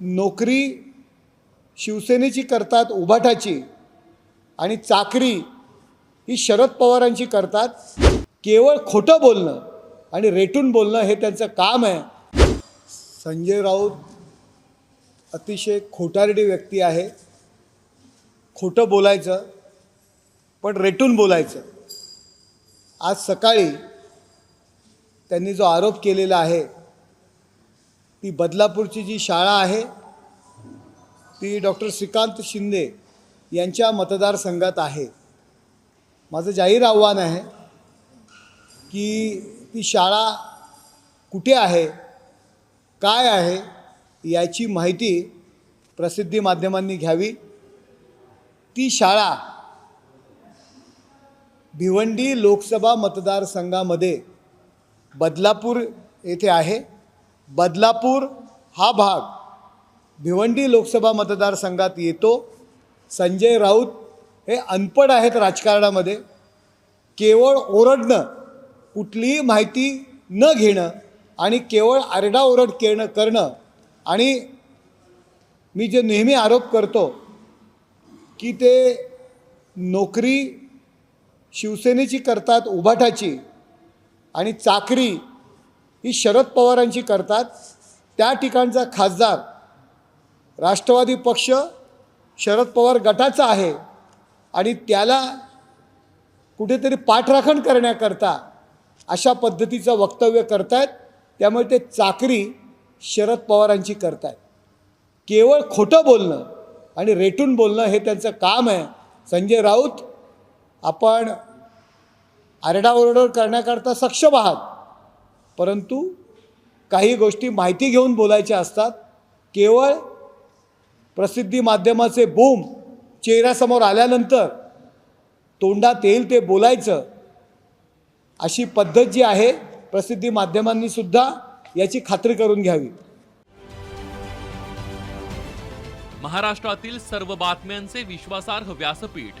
नोकरी शिवसेनेची करतात उभाटाची आणि चाकरी ही शरद पवारांची करतात. केवळ खोटं बोलणं आणि रेटून बोलणं हे त्यांचं काम आहे. संजय राऊत अतिशय खोटारडी व्यक्ती आहे. खोटं बोलायचं पण रेटून बोलायचं. आज सकाळी त्यांनी जो आरोप केलेला आहे ती बदलापूरची जी शाळा आहे ती डॉक्टर श्रीकांत शिंदे यांच्या मतदारसंघात आहे. माझं जाहीर आव्हान आहे की ती शाळा कुठे आहे काय आहे याची माहिती प्रसिद्धी माध्यमांनी घ्यावी. ती शाळा भिवंडी लोकसभा मतदारसंघामध्ये बदलापूर येथे आहे. बदलापूर हा भाग भिवंडी लोकसभा मतदारसंघात येतो. संजय राऊत हे अनपड आहेत राजकारणामध्ये. केवळ ओरडणं कुठलीही माहिती न घेणं आणि केवळ आरडाओरड केणं करणं आणि मी जे नेहमी आरोप करतो की ते नोकरी शिवसेनेची करतात उभाटाची आणि चाकरी ही शरद पवारांची करतात. त्या ठिकाणचा खासदार राष्ट्रवादी पक्ष शरद पवार गटाचा आहे. आणि त्याला कुठेतरी पाठराखण करण्याकरता अशा पद्धतीचं वक्तव्य करतायत. त्यामुळे ते चाकरी शरद पवारांची करतायत. केवळ खोटं बोलणं आणि रेटून बोलणं हे त्यांचं काम आहे. संजय राऊत आपण आरडाओरड करण्याकरता सक्षम आहात. परंतु काही गोष्टी माहिती घेऊन बोलायच्या असतात. केवळ प्रसिद्धी माध्यमाचे बूम चेहऱ्यासमोर आल्यानंतर तोंडात येईल ते बोलायचं अशी पद्धत जी आहे प्रसिद्धी माध्यमांनी सुद्धा याची खात्री करून घ्यावी. महाराष्ट्रातील सर्व बातम्यांचे विश्वासार्ह व्यासपीठ